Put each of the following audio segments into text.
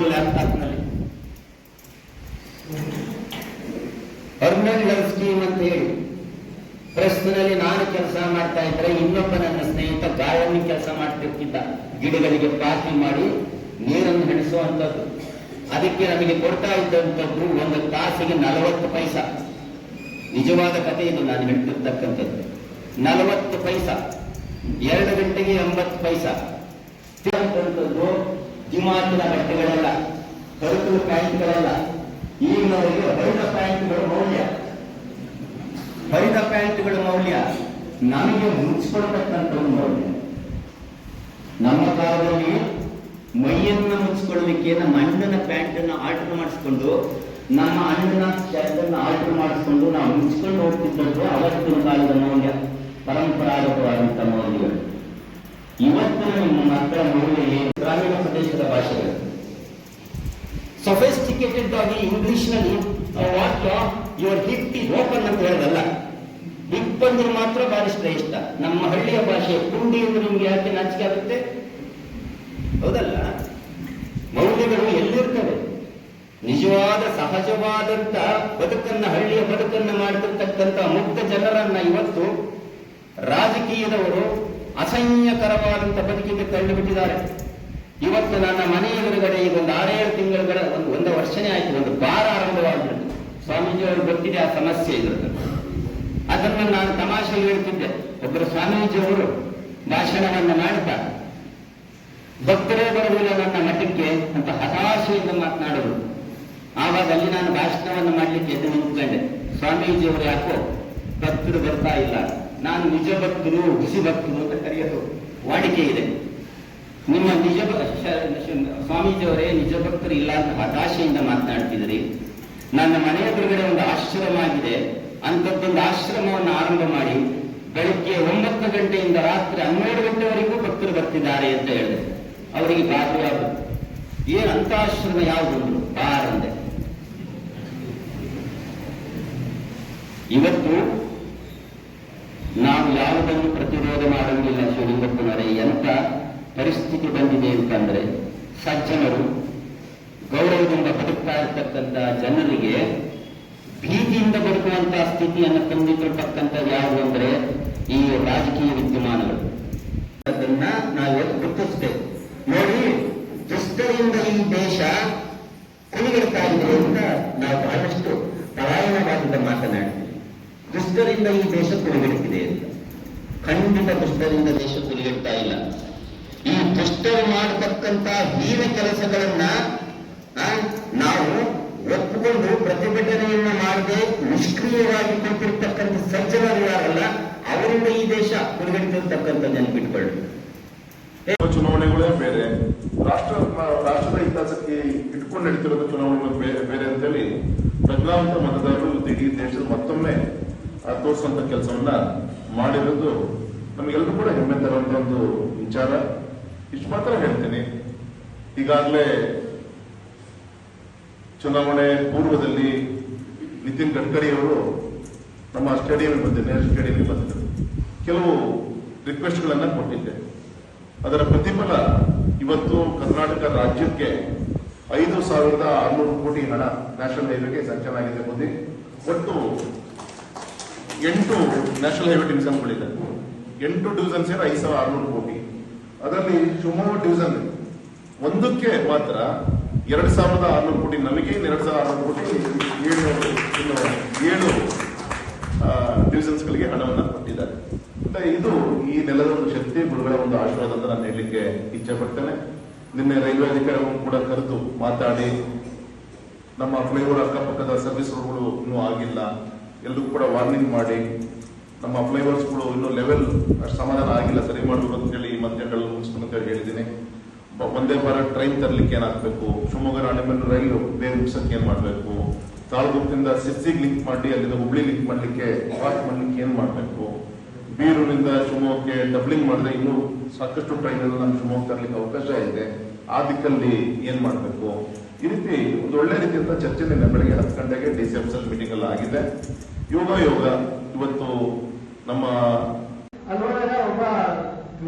ಇಟ್ಕೊಂಡು ಲ್ಯಾಪ್ಟಾಪ್ನಲ್ಲಿ Armaan love scheme ಅಂತ ಹೇಳಿ ಪ್ರೆಸ್ನಲ್ಲಿ ನಾನು ಕೆಲಸ ಮಾಡ್ತಾ ಇದ್ರೆ ಇನ್ನೊಬ್ಬ ನನ್ನ ಸ್ನೇಹಿತ ಗಾರ್ಡನ್ ಕೆಲಸ ಮಾಡ್ತಿರ್ತಿದ್ದ. ಗಿಡಗಳಿಗೆ ಪಾತಿ ಮಾಡಿ ನೀರನ್ನು ಹಣಿಸುವಂತದ್ದು ಅದಕ್ಕೆ ನಮಗೆ ಕೊಡ್ತಾ ಇದ್ದಂಥದ್ದು ಒಂದು ತಾಸಿಗೆ ನಲವತ್ತು ಪೈಸ. ನಿಜವಾದ ಕಥೆ ಇದು ನಾನು ಹೇಳ್ತಿರ್ತಕ್ಕಂಥದ್ದು. ನಲವತ್ತು ಪೈಸ. ಎರಡು ಗಂಟೆಗೆ ಎಂಬತ್ತು ಪೈಸ. ತಿರುವಂಥದ್ದು ಜಿಮಾತಿನ ಬಟ್ಟೆಗಳೆಲ್ಲ ಕರುಕು ಪ್ಯಾಂಟ್ಗಳೆಲ್ಲ. ಈಗಿನವರಿಗೆ ಹರಿದ ಪ್ಯಾಂಟ್ಗಳ ಮೌಲ್ಯ. ಹರಿದ ಪ್ಯಾಂಟ್ಗಳ ಮೌಲ್ಯ ನಮಗೆ ಮುಚ್ಚಿಕೊಳ್ತಕ್ಕಂಥ ಮೌಲ್ಯ. ನಮ್ಮ ಕಾಲದಲ್ಲಿ ಮೈಯನ್ನು ಮುಚ್ಚಿಕೊಳ್ಳಲಿಕ್ಕೆ ನಮ್ಮ ಅಣ್ಣನ ಪ್ಯಾಂಟ್ ಅನ್ನು ಆರ್ಡರ್ ಮಾಡಿಸ್ಕೊಂಡು, ನಮ್ಮ ಅಣ್ಣನ ಶರ್ಟ್ ಅನ್ನು ಆರ್ಡರ್ ಮಾಡಿಸ್ಕೊಂಡು ನಾವು ಮುಚ್ಚಿಕೊಂಡು ಹೋಗ್ತಿದ್ದದ್ದು ಅವತ್ತಿನ ಕಾಲದ ಮೌಲ್ಯ ಪರಂಪರಾಗತವಾದಂತಹ ಮೌಲ್ಯಗಳು. ಇವತ್ತಿನ ನಿಮ್ಮ ಮಕ್ಕಳ ಗ್ರಾಮೀಣ ಪ್ರದೇಶದ ಭಾಷೆಗಳು. ಸೊಫೆಸ್ಟಿಕೇಟೆಡ್ ಆಗಿ ಇಂಗ್ಲಿಷ್ನಲ್ಲಿ ವಾಕ್ಯ ಹಿಪ್ ಇಸ್ ಓಪನ್ ಅಂತ ಹೇಳೋದಲ್ಲ. ಹಿಪ್ ಅಂದ್ರೆ ಮಾತ್ರ ಭಾರಿ ಶ್ರೇಷ್ಠ ನಮ್ಮ ಹಳ್ಳಿಯ ಭಾಷೆ, ಕುಂಡಿ ಅಂದ್ರೆ ನಿಮ್ಗೆ ಯಾಕೆ ನಾಚಿಕೆ ಆಗುತ್ತೆ? ಹೌದಲ್ಲ? ಮೌಲ್ಯಗಳು ಎಲ್ಲಿರ್ತವೆ? ನಿಜವಾದ, ಸಹಜವಾದಂತ ಬದುಕನ್ನ, ಹಳ್ಳಿಯ ಬದುಕನ್ನ ಮಾಡ್ತಿರ್ತಕ್ಕಂಥ ಮುಕ್ತ ಜನರನ್ನ ಇವತ್ತು ರಾಜಕೀಯದವರು ಅಸಹ್ಯಕರವಾದಂತ ಬದುಕಿಗೆ ತಳ್ಳಿಬಿಟ್ಟಿದ್ದಾರೆ ಇವತ್ತು ನನ್ನ ಮನೆಯ ಎದುರುಗಡೆ ಈಗ ಒಂದು ಆರೇಳು ತಿಂಗಳ ಒಂದು ಒಂದು ವರ್ಷನೇ ಆಯ್ತು, ಒಂದು ಬಾರ ಸ್ವಾಮೀಜಿ ಅವರು ಗೊತ್ತಿದೆ ಆ ಸಮಸ್ಯೆ ಇದ್ರದ್ದು. ಅದನ್ನು ನಾನು ತಮಾಷೆ ಹೇಳ್ತಿದ್ದೆ. ಒಬ್ಬರು ಸ್ವಾಮೀಜಿಯವರು ಭಾಷಣವನ್ನು ಮಾಡ್ತಾ ಭಕ್ತರೇ ಬರುವುದಿಲ್ಲ ನನ್ನ ಮಠಕ್ಕೆ ಅಂತ ಹತಾಶೆಯಿಂದ ಮಾತನಾಡೋರು. ಆವಾಗ ಅಲ್ಲಿ ನಾನು ಭಾಷಣವನ್ನು ಮಾಡಲಿಕ್ಕೆ ಎದ್ದು ನಿಂತ್ಕೊಂಡೆ. ಸ್ವಾಮೀಜಿಯವರು ಯಾಕೋ ಭಕ್ತರು ಬರ್ತಾ ಇಲ್ಲ ನಾನು ನಿಜ ಭಕ್ತರು ಹುಸಿ ಭಕ್ತರು ಅಂತ ಕರೆಯೋದು ವಾಡಿಕೆ ಇದೆ. ನಿಮ್ಮ ನಿಜ ಸ್ವಾಮೀಜಿಯವರೇ, ನಿಜ ಭಕ್ತರು ಇಲ್ಲ ಅಂತ ಹತಾಶೆಯಿಂದ ಮಾತನಾಡ್ತಿದ್ರಿ ನನ್ನ ಮನೆಯ ಒಂದು ಆಶ್ರಮ ಆಗಿದೆ ಅಂಥದ್ದೊಂದು ಆಶ್ರಮವನ್ನು ಆರಂಭ ಮಾಡಿ ಬೆಳಿಗ್ಗೆ ಒಂಬತ್ತು ಗಂಟೆಯಿಂದ ರಾತ್ರಿ ಹನ್ನೆರಡು ಗಂಟೆವರೆಗೂ ಭಕ್ತರು ಬರ್ತಿದ್ದಾರೆ ಅಂತ ಹೇಳಿದೆ. ಅವರಿಗೆ ಆಗುತ್ತೆ. ಏನ್ ಅಂತ ಆಶ್ರಮ ಯಾವುದು ಬಾರ್ ಇವತ್ತು ನಾವು ಯಾವುದನ್ನು ಪ್ರತಿರೋಧ ಮಾಡಂಗಿಲ್ಲ ಶಿವಲಿಂಗಪ್ಪನವರೇ ಎಂಥ ಪರಿಸ್ಥಿತಿ ಬಂದಿದೆ ಅಂತಂದ್ರೆ ಸಜ್ಜನರು, ಗೌರವದಿಂದ ಬದುಕ್ತಾ ಇರ್ತಕ್ಕಂಥ ಜನರಿಗೆ ಭೀತಿಯಿಂದ ಬದುಕುವಂತಹ ಸ್ಥಿತಿಯನ್ನು ತಂದಿಟ್ಟಿರ್ತಕ್ಕಂಥದ್ದು ಯಾವುದು ಅಂದ್ರೆ ಈ ರಾಜಕೀಯ ವಿದ್ಯಮಾನಗಳು. ಅದನ್ನ ನಾವು ಗುರುತಿಸ್ತೇವೆ ನೋಡಿ, ದುಷ್ಟರಿಂದ ಈ ದೇಶ ಕುಣಿಗಿಡ್ತಾ ಇದೆ ಅಂತ ನಾವು ಬಹಳಷ್ಟು ಪಲಾಯನವಾಗಿದ್ದ ಮಾತನಾಡ್ತೀವಿ. ದುಷ್ಟರಿಂದ ಈ ದೇಶ ಕುಣಿಗಿಡ್ತಿದೆ ಅಂತ. ಖಂಡಿತ ದುಷ್ಟರಿಂದ ದೇಶ ಕುರಿಯುತ್ತಾ ಇಲ್ಲ. ಈ ದುಷ್ಟರು ಮಾಡತಕ್ಕಂತ ಹೀನ ಕೆಲಸಗಳನ್ನ ನಾವು ಒಪ್ಪಿಕೊಂಡು ಪ್ರತಿಭಟನೆಯನ್ನ ಮಾಡದೆ ನಿಷ್ಕ್ರಿಯವಾಗಿ ಕೊಟ್ಟಿರ್ತಕ್ಕಂಥ ಸಜ್ಜನರು ಯಾರಲ್ಲ, ಅವರಿಂದ ಈ ದೇಶ ಕುಣಿಗಿಡ್ತಿರ್ತಕ್ಕಂಥ ನೆನಪಿಟ್ಕೊಳ್ಳಿ. ಚುನಾವಣೆಗಳೇ ಬೇರೆ. ರಾಷ್ಟ್ರ, ರಾಷ್ಟ್ರದ ಇತಿಹಾಸಕ್ಕೆ ಇಟ್ಕೊಂಡು ನಡೀತಿರೋದು ಚುನಾವಣೆಗಳು ಬೇರೆ ಬೇರೆ ಅಂತೇಳಿ ಪ್ರಜ್ಞಾವಂತ ಮತದಾರರು ಇಡೀ ದೇಶದ ಮತ್ತೊಮ್ಮೆ ತೋರಿಸುವಂತ ಕೆಲಸವನ್ನ ಮಾಡಿರೋದು ನಮಗೆಲ್ಲರೂ ಕೂಡ ಹೆಮ್ಮೆ ತರುವಂತ ಒಂದು ವಿಚಾರ. ಇಷ್ಟು ಮಾತ್ರ ಹೇಳ್ತೀನಿ. ಈಗಾಗಲೇ ಚುನಾವಣೆ ಪೂರ್ವದಲ್ಲಿ ನಿತಿನ್ ಗಡ್ಕರಿ ಅವರು ನಮ್ಮ ಸ್ಟೇಡಿಯಂ ಬಂದಿದ್ದೆ ನೇರ ಸ್ಟೇಡಿಯಂಗೆ ಬಂದಿದ್ದರು ಕೆಲವು ರಿಕ್ವೆಸ್ಟ್ಗಳನ್ನ ಕೊಟ್ಟಿದ್ದೆ. ಅದರ ಪ್ರತಿಫಲ ಇವತ್ತು ಕರ್ನಾಟಕ ರಾಜ್ಯಕ್ಕೆ ಐದು ಸಾವಿರದ ಆರುನೂರು ಕೋಟಿ ಹಣ ನ್ಯಾಷನಲ್ ಹೈವೇಗೆ ಸಂಚಾರ ಆಗಿದೆ ಮೋದಿ. ಒಟ್ಟು ಎಂಟು ನ್ಯಾಷನಲ್ ಹೈವೇ ಡಿವಿಷನ್ಗಳಿದೆ ಎಂಟು ಡಿವಿಷನ್ ಸೇರಿ ಐದು ಸಾವಿರ ಆರುನೂರು ಕೋಟಿ. ಅದರಲ್ಲಿ ಶಿವಮೊಗ್ಗ ಡಿವಿಷನ್ ಒಂದಕ್ಕೆ ಮಾತ್ರ ಎರಡು ಸಾವಿರದ ಆರುನೂರು ಕೋಟಿ, ನಮಗೆ ಎರಡು ಸಾವಿರದ ಆರುನೂರು ಕೋಟಿ ಏಳು ಏಳು ಡಿವಿಷನ್ಸ್ಗಳಿಗೆ ಹಣವನ್ನು ಕೊಟ್ಟಿದ್ದಾರೆ. ಇದು ಈ ನೆಲದ ಒಂದು ಶಕ್ತಿ, ಗುರುಗಳ ಒಂದು ಆಶೀರ್ವಾದ ಅಂತ ನಾನು ಹೇಳಲಿಕ್ಕೆ ಇಚ್ಛೆ ಪಡ್ತೇನೆ. ನಿನ್ನೆ ರೈಲ್ವೆ ಅಧಿಕಾರಿಗಳು ಕೂಡ ಕರೆದು ಮಾತಾಡಿ, ನಮ್ಮ ಫ್ಲೈಓವರ್ ಅಕ್ಕಪಕ್ಕದ ಸರ್ವಿಸ್ ರೋಡ್ಗಳು ಇನ್ನೂ ಆಗಿಲ್ಲ. ಎಲ್ರಿಗೂ ಕೂಡ ವಾರ್ನಿಂಗ್ ಮಾಡಿ. ನಮ್ಮ ಫ್ಲೈಓವರ್ಸ್ಗಳು ಇನ್ನೂ ಲೆವೆಲ್ ಅಷ್ಟು ಸಮಾಧಾನ ಆಗಿಲ್ಲ, ಸರಿ ಮಾಡಬೇಕು ಅಂತ ಹೇಳಿ ಈ ಮಂತ್ರಿಗಳು ಮುಗಿಸ್ಕೊಂಡು ಅಂತ ಹೇಳಿ ಹೇಳಿದ್ದೀನಿ ಒಂದೇ ಭಾರತ್ ಟ್ರೈನ್ ತರಲಿಕ್ಕೆ ಏನಾಗಬೇಕು? ಶಿವಮೊಗ್ಗ ರಾಣಿಬೆನ್ನೂರು ರೈಲು ಬೇರೆ ಮುಗಿಸಕ್ಕೆ ಏನು ಮಾಡಬೇಕು? ತಾಳಗುಪ್ಪದಿಂದ ಸಿರ್ಸಿಗೆ ಲಿಂಕ್ ಮಾಡಿ, ಅಲ್ಲಿಂದ ಹುಬ್ಳಿ ಲಿಂಕ್ ಮಾಡಲಿಕ್ಕೆ ವಾಕ್ ಮಾಡಲಿಕ್ಕೆ ಏನು ಮಾಡಬೇಕು? ಬೀರೂರಿನಿಂದ ಶಿವಮೊಗ್ಗಕ್ಕೆ ಡಬ್ಲಿಂಗ್ ಮಾಡಿದ್ರೆ ಇನ್ನೂ ಸಾಕಷ್ಟು ಟ್ರೈನ್ ನಮ್ಮ ಶಿವಮೊಗ್ಗ ತರಲಿಕ್ಕೆ ಅವಕಾಶ ಇದೆ. ಆ ದಿಕ್ಕಲ್ಲಿ ಏನ್ ಮಾಡಬೇಕು? ಈ ರೀತಿ ಒಂದು ಒಳ್ಳೆ ರೀತಿಯಿಂದ ಚರ್ಚೆ ನಿನ್ನೆ ಬೆಳಗ್ಗೆ ಹತ್ತು ಗಂಟೆಗೆ ಡಿ ಸಿ ಎಫ್ ಮೀಟಿಂಗ್ ಎಲ್ಲ ಆಗಿದೆ. ಯೋಗ ಯೋಗ. ಇವತ್ತು ನಮ್ಮ ಅಲ್ಲಿ ಒಬ್ಬ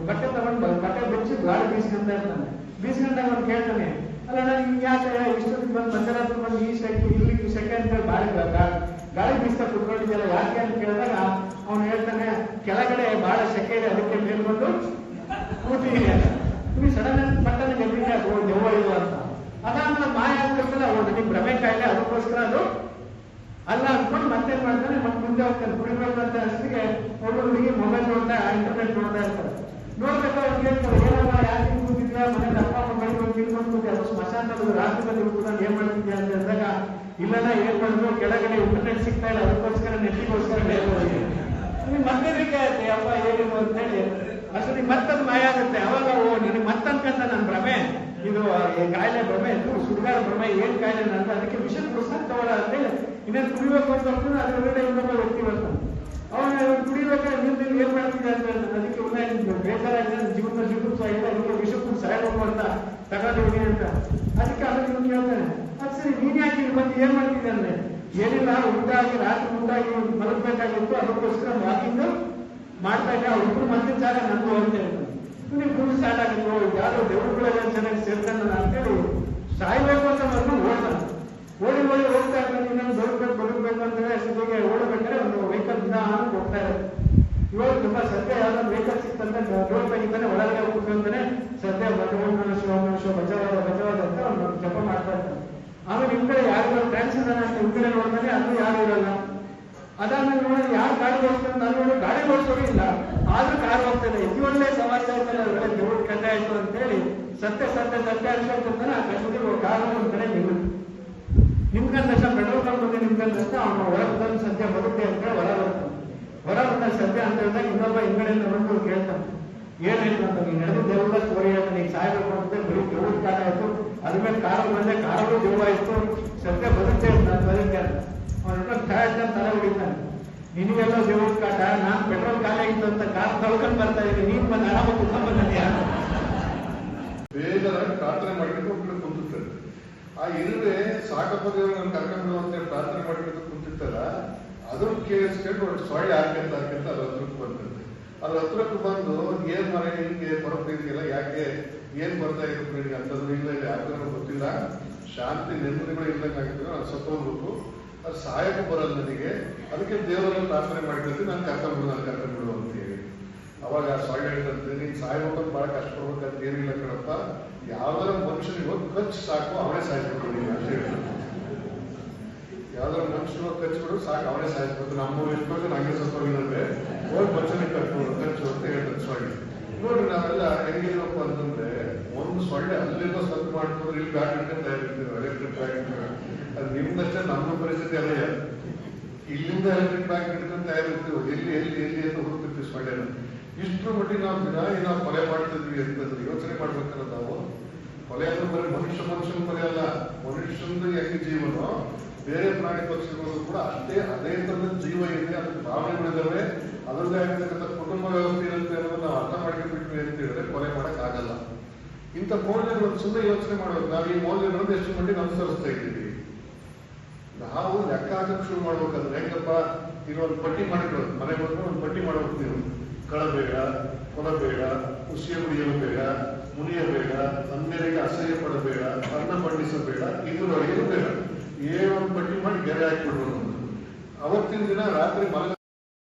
ಬಟ್ಟೆ ತಗೊಂಡು ಬಟ್ಟೆ ಬಿಚ್ಚಿ ಗಾಳಿ ಬೀಸ್ಕೊಂತ ಇರ್ತಾನೆ. ಬೀಸ್ಕೊಂಡಾಗ ಅವ್ನು ಕೇಳ್ತಾನೆ, ಅಲ್ಲ, ನಾನು ಯಾಕೆ ಇಷ್ಟೊತ್ತಿಗೆ ಬಂದು ಮಧ್ಯರಾತ್ರಿ ಬಂದು ಈ ಸೈಡ್ ಇಲ್ಲಿ ಸೆಕೆಂಡ್ ಗಾಳಿ ಗಾಳಿ ಬೀಸ್ತಾ ಯಾಕೆ? ಅಂತ ಕೇಳಿದಾಗ ಅವ್ನು ಹೇಳ್ತಾನೆ, ಕೆಳಗಡೆ ಬಹಳ ಸೆಕೆ ಇದೆ ಅದಕ್ಕೆ ಮೇಲೆ ಬಂದು ಕೂತಿದ್ದೀನಿ ನಿಮಗೆ ಸಡನ್ ಆಗಿ ಪಟ್ಟಣ ಅದು ದೆವ್ವ ಇದು ಅಂತ. ಅದಾದ್ಮೇಲೆ ಮಾಯ ಆಗ್ತಿರ್ತಲ್ಲ ಅವನು ನಿಮ್ ಭ್ರಮೆ ಕಾಯಿಲೆ, ಅದಕ್ಕೋಸ್ಕರ ಅದು ಅಲ್ಲ ಅನ್ಕೊಂಡು ಮತ್ತೆ ಮಾಡ್ತಾನೆ, ಮತ್ತೆ ಮುಂದೆ ಹೋಗ್ತಾನೆ. ಕುಡಿಬೇಕಂತ ಅಷ್ಟಿಗೆ ಒಬ್ಬ ಹುಡುಗಿ ಮೊಬೈಲ್ ನೋಡ್ತಾ ಇಂಟರ್ನೆಟ್ ನೋಡ್ತಾ ಇರ್ತಾರೆ ನೋಡ್ಬೇಕು ಅವ್ರು ಕೇಳ್ತಾರೆ ಏನಪ್ಪ ಯಾಕೆ ಕೂತಿದ್ರೆ ಮನೇಲಿ ಅಪ್ಪ ಅಮ್ಮ ಬೈದು ಹೋಗಿ ತಿನ್ಕೊಂಡು ಕೂತಿ ಅದು ಸ್ಮಶಾನದಲ್ಲಿ ಕೂಡ ಏನ್ ಮಾಡ್ತಿದ್ಯಾ? ಅಂತ ಹೇಳಿದಾಗ, ಇಲ್ಲಲ್ಲ, ಏನ್ ಮಾಡಿದ್ರು ಕೆಳಗಡೆ ಇಂಟರ್ನೆಟ್ ಸಿಗ್ತಾ ಇಲ್ಲ, ಅದಕ್ಕೋಸ್ಕರ ನೆಟ್ಟಿಗೋಸ್ಕರ ನಿಮ್ಗೆ ಮತ್ತೆ ಬೇಕಾಗುತ್ತೆ, ಅಪ್ಪ ಹೇಳಿ ಅಂತ ಹೇಳಿ ಅಷ್ಟೊತ್ತಿಗೆ ಮತ್ತೊಂದು ಮಾಯ ಆಗುತ್ತೆ. ಅವಾಗ, ಓ ನಿನಗೆ ಮತ್ತನ್ಕಂತ ನನ್ನ ಭ್ರಮೆ. ಇದು ಕಾಯಿಲೆ ಭ್ರಮೆ, ಇದು ಸುಡುಗಾರ ಭ್ರಮೆ, ಏನ್ ಕಾಯಿಲೆ ಅಂತ ಅದಕ್ಕೆ ವಿಷ ಪುರುಷ ತಗೊಳ ಅಂತೇಳಿ. ಇನ್ನೇನು ಕುಡಿಬೇಕು ಅಂತ ಅದ್ರ ಒಳಗಡೆ ಇನ್ನೊಬ್ಬ ವ್ಯಕ್ತಿ ಬರ್ತಾನೆ ಅವನು ಕುಡಿಬೇಕಾದ್ರೆ ನೀವು ಏನ್ ಮಾಡ್ತಿದ್ದೆ ಅಂತ ಅದಕ್ಕೆ ಉದಾಯ ನಿಮ್ಗೆ ಬೇಜಾರಾಗಿದೆ ಜೀವನ ಜೀವನ ಇಲ್ಲ ಅದಕ್ಕೆ ವಿಷ ಕುಡಿ, ಸಾಯಬೇಕು ಅಂತ ತಗೊಂಡೋಗಿ ಅಂತ. ಅದಕ್ಕೆ ಅದಕ್ಕೆ ಕೇಳ್ತಾನೆ, ಅದು ಸರಿ, ನೀನ್ ಯಾಕೆ ಬಂದು, ಏನ್ ಮಾಡ್ತಿದ್ದೆ ಅಂದ್ರೆ ಏನಿಲ್ಲ ಉಂಟಾಗಿ, ರಾತ್ರಿ ಉಂಟಾಗಿ ಮಲಗಬೇಕಾಗಿತ್ತು ಅದಕ್ಕೋಸ್ಕರ ವಾಕಿಂಗ್ ಮಾಡ್ತಾ ಇದ್ದೆ. ಮತ್ತೆ ಜಾಗ ನಂದು ಅಂತ ಹೇಳ್ತಾರೆ ನೀವು ಗುರು ಸ್ಟಾರ್ಟ್ ಆಗಿತ್ತು ಯಾರೋ ದೇವರುಗಳೆಲ್ಲ ಚೆನ್ನಾಗಿ ಸೇರ್ಕೊಂಡ ಅಂತೇಳಿ ಸಾಯ್ಬೇಕು ಅಂತ ಮೊದಲು ಓಡ್ತಾನೆ ಓಡಿ ಓಡಿ ಹೋಗ್ತಾ ಇರ್ತಾನೆ ಇನ್ನೊಂದು ಬದುಕ್ಬೇಕು, ಬದುಕಬೇಕು ಅಂತ ಹೇಳಿ ಅಷ್ಟೊತ್ತಿಗೆ ಓಡಬೇಕಾದ್ರೆ ಒಂದು ವೆಹಿಕಲ್ ನಿಧಾನ ಹೋಗ್ತಾ ಇದ್ದಾರೆ. ಇವಾಗ ತುಂಬಾ ಸದ್ಯ ಯಾವ್ದೊಂದು ವೆಹಿಕಲ್ ಸಿಕ್ತಂತ ರೋಡ್ ತೆಗಿತಾನೆ ಒಳಗಡೆ ಕೂತ್ಕೊಂತಾನೆ ಸದ್ಯ ಭಗವಂತನ ಶಿವನ ಶಿವ ಬಚಾವಾದ ಬಚಾವಾದ ಅಂತ ಅವ್ನು ಜಪ ಮಾಡ್ತಾ ಇರ್ತಾನೆ ಆಮೇಲೆ ನಿಮ್ ಕಡೆ ಯಾರು ಟ್ರಾನ್ಸ್ ಅಂತ ನಿಮ್ ಕಡೆ ಅದು ಯಾರು ಇರಲ್ಲ? ಅದಾದ್ಮೇಲೆ ನೋಡಿ ಯಾರು ಗಾಡಿ ಓಡಿಸ್ತಾರೆ ನಾನು ನೋಡಿ ಗಾಡಿ ಓಡಿಸೋರು ಇಲ್ಲ. ಆದ್ರೂ ಕಾರ್ ಹೋಗ್ತಾನೆ ಇದು ಒಳ್ಳೆ ಸಮಾಜ ಆಯ್ತಲ್ಲ ಒಳ್ಳೆ ದೇವ್ರ ಕಂಡ ಆಯ್ತು ಅಂತ ಹೇಳಿ, ಸತ್ಯ ಸತ್ಯ ಸತ್ಯ ಅನ್ಸ್ಕೊಂಡ್ತಾನೆ ಆ ಕಷ್ಟದಲ್ಲಿ ಕಾರ್ ಕಡೆ ನಿಲ್ಲುತ್ತೆ ನಿಮ್ಗಂತ ತಕ್ಷಣ ಪೆಟ್ರೋಲ್ ಪಂಪ್ ಬಂದು ನಿಮ್ ಕಂದಷ್ಟ ಅವನು ಹೊರ ಬಂದು ಸದ್ಯ ಬರುತ್ತೆ ಅಂತ ಹೊರ ಬರ್ತಾನೆ. ಹೊರ ಬಂದ ಸದ್ಯ ಅಂತ ಹೇಳಿದಾಗ ಇನ್ನೊಬ್ಬ ಹಿಂಗಡೆಯಿಂದ ಬಂದು ಕೇಳ್ತಾನೆ. ಏನಾಯ್ತು ಅಂತ ನೀನು ನಡೆದು ದೇವ್ರ ಸ್ಟೋರಿ ಹೇಳ್ತಾನೆ ಈಗ ಸಾಯ್ಬೇಕು ಅಂತ ಬರೀ ದೇವ್ರ ಕಾಲ ಆಯ್ತು. ಅದ್ರ ಮೇಲೆ ಕಾರು ಬಂದೆ ಕಾರು ದೇವ ಆಯ್ತು. ಸದ್ಯ ಬರುತ್ತೆ ನಾನು ಬರುತ್ತೆ ಅಂತ ಅವನ ತಲೆ ಹೊಡಿತಾನೆ. ನಿನಗೆಲ್ಲ ದೇವ್ರ ಕಾಟ, ನಾನ್ ಪೆಟ್ರೋಲ್ ಖಾಲಿ ಆಗಿತ್ತು ಅಂತ ಕಾರ್ ತಳ್ಕೊಂಡ್ ಬರ್ತಾ ಇದ್ದೀನಿ. ನೀನ್ ಬಂದು ಆರಾಮ ಕುತ್ಕೊಂಡ್ ಬಂದಿದ್ಯಾ ಬೇಜಾರ ಪ್ರಾರ್ಥನೆ ಮಾಡಿಕೊಂಡು ಕುಂತಿರ್ತಾರೆ. ಆ ಇರುವೆ ಸಾಕಪ್ಪ ದೇವರು ಕರ್ಕೊಂಡು ಅಂತ ಪ್ರಾರ್ಥನೆ ಮಾಡಿಕೊಂಡು ಕುಂತಿರ್ತಾರ. ಅದ್ರ ಕೇಳಿಸ್ಕೊಂಡು ಒಂದು ಸೊಳ್ಳೆ ಹಾಕ್ಯಂತ ಹಾಕ್ಯಂತ ಅದ್ರ ಹತ್ರಕ್ಕೆ ಬಂದಿರುತ್ತೆ ಅದ್ರ ಹತ್ರಕ್ಕೆ ಬಂದು ಏನ್ ಮರ ಹಿಂಗೆ ಬರೋದಿದೆಯಲ್ಲ ಯಾಕೆ, ಏನ್ ಬರ್ತಾ ಇದ್ರು ಅಂತ ಅಂತಂದ್ರೆ ಇಲ್ಲ, ಯಾಕಂದ್ರೆ ಗೊತ್ತಿಲ್ಲ. ಶಾಂತಿ ನೆಮ್ಮದಿಗಳು ಇಲ್ದಂಗೆ ಆಗಿದ್ರೆ ನಾನು ಸತ್ತೋಗ್ಬೇಕು ಅದು ಸಹಾಯಕ್ಕೆ ಬರಲ್ಲ ನನಗೆ ಅದಕ್ಕೆ ದೇವರನ್ನು ಪ್ರಾರ್ಥನೆ ಮಾಡ್ಕೊಳ್ತೀನಿ ನಾನು ಕರ್ಕೊಂಡ್ಬಿಡು ನಾನು ಕರ್ಕೊಂಡ್ಬಿಡು ಅಂತ ಹೇಳಿ. ಅವಾಗ ಸೊಳ್ಳೆ ಹೇಳ್ತಂತೆ ನೀನ್ ಹೋಗೋದು ಬಹಳ ಕಷ್ಟ ಪಡ್ಬೇಕಂತ ಏನಿಲ್ಲ ಕಣಪ್ಪ. ಯಾವ್ದಾರ ಮನುಷ್ಯನಿಗೆ ಹೋಗಿ ಖರ್ಚು ಸಾಕು, ಅವನೇ ನೀನು ಅಂತ ಹೇಳ್ತಾನೆ ಯಾವ್ದಾರ ಮನುಷ್ಯನ ಹೋಗಿ ಖರ್ಚು ಬಿಡು, ಸಾಕು, ಅವನೇ ಸಾಯ್ಬೇಕು ನಮ್ಮ ಇಟ್ಕೊಂಡು ನಂಗೆ ಸತ್ತೋಗಿದ್ರೆ ಹೋಗಿ ಮನುಷ್ಯನಿಗೆ ಕಟ್ಬೋದು ಖರ್ಚು ಅಂತ ಹೇಳ್ತಾರೆ ಸ್ವಾಮಿ. ನೋಡಿ ನಾವೆಲ್ಲ ಹೆಂಗಿರ್ಬೇಕು ಅಂತಂದ್ರೆ, ಒಂದು ಸೊಳ್ಳೆ ಅಲ್ಲಿಂದ ಸ್ವಲ್ಪ ಮಾಡ್ಕೊಂಡ್ರೆ ಇಲ್ಲಿ ತಯಾರಿರ್ತೀವಿ ಎಲೆಕ್ಟ್ರಿಕ್ ಬ್ಯಾಟ್ ನಿಮ್ದಷ್ಟೇ ನಮ್ಮ ಪರಿಸ್ಥಿತಿ ಅಲ್ಲ ಇಲ್ಲಿಂದ ಎಲೆಕ್ಟ್ರಿಕ್ ಬ್ಯಾಂಕ್ ಹಿಡ್ಕೊಂಡು ತಯಾರಿಸ್ತೀವಿ ಎಲ್ಲಿ ಎಲ್ಲಿ ಎಲ್ಲಿ ಅಂತ ಹುಡುಕ್ತಿರ್ತೀವಿ ಸೊಳ್ಳೆನ ಇಷ್ಟು ಮಟ್ಟಿಗೆ ನಾವು ದಿನ ನಾವು ಕೊಲೆ ಮಾಡ್ತಿದ್ವಿ ಯೋಚನೆ ಮಾಡ್ಬೇಕಲ್ಲ ನಾವು. ಕೊಲೆ ಅಂದ್ರೆ ಬರೀ ಮನುಷ್ಯ ಮನುಷ್ಯನ ಕೊಲೆ ಅಲ್ಲ. ಮನುಷ್ಯಂದು ಹೆಂಗೆ ಜೀವನ, ಬೇರೆ ಪ್ರಾಣಿ ಪಕ್ಷಿಗಳು ಕೂಡ ಅಷ್ಟೇ ಅದೇ ತರದ ಜೀವ ಇದೆ. ಅದಕ್ಕೆ ಭಾವನೆಗಳಿದ್ದಾವೆ ಅದರದ್ದೇ ಆಗಿರ್ತಕ್ಕಂಥ ಕುಟುಂಬ ವ್ಯವಸ್ಥೆ ಇರುತ್ತೆ ಅನ್ನೋದನ್ನ ಅರ್ಥ ಮಾಡ್ಕೊಂಡ್ಬಿಟ್ವಿ ಅಂತ ಹೇಳಿದ್ರೆ ಕೊಲೆ ಮಾಡಕ್ ಆಗಲ್ಲ. ಇಂಥ ಮೌಲ್ಯಗಳನ್ನು ಸುಮ್ಮನೆ ಯೋಚನೆ ಮಾಡೋದು, ನಾವು ಈ ಮೌಲ್ಯಗಳನ್ನು ಎಷ್ಟು ಮಟ್ಟಿಗೆ ಅನುಸರಿಸ್ತಾ ಇದ್ದೀವಿ? ನಾವು ಲೆಕ್ಕ ಹಾಕಕ್ ಶುರು ಮಾಡ್ಬೇಕಂದ್ರೆ ಹೆಂಗಪ್ಪ? ಒಂದು ಪಟ್ಟಿ ಮಾಡಿಕೊಳ್ಳೋದು. ಮನೆ ಬಂದ್ರೆ ಒಂದು ಪಟ್ಟಿ ಮಾಡ್ಬೇಕು ನೀವು. ಕಳಬೇಡ ಕುಡಿಯಲು ಬೇಡ ಮುನಿಯಬೇಡ ಅನ್ಯರಿಗೆ ಅಸಹ್ಯ ಪಡಬೇಡ ಅನ್ನ ಬಣ್ಣಿಸಬೇಡ ಇದು ಬೇಡ. ಏ ಒಂದು ಪಟ್ಟಿ ಮಾಡಿ ಗೆರೆ ಹಾಕಿಬಿಡ್ಬೋದು ಅವತ್ತಿನ ದಿನ ರಾತ್ರಿ ಮಲಗ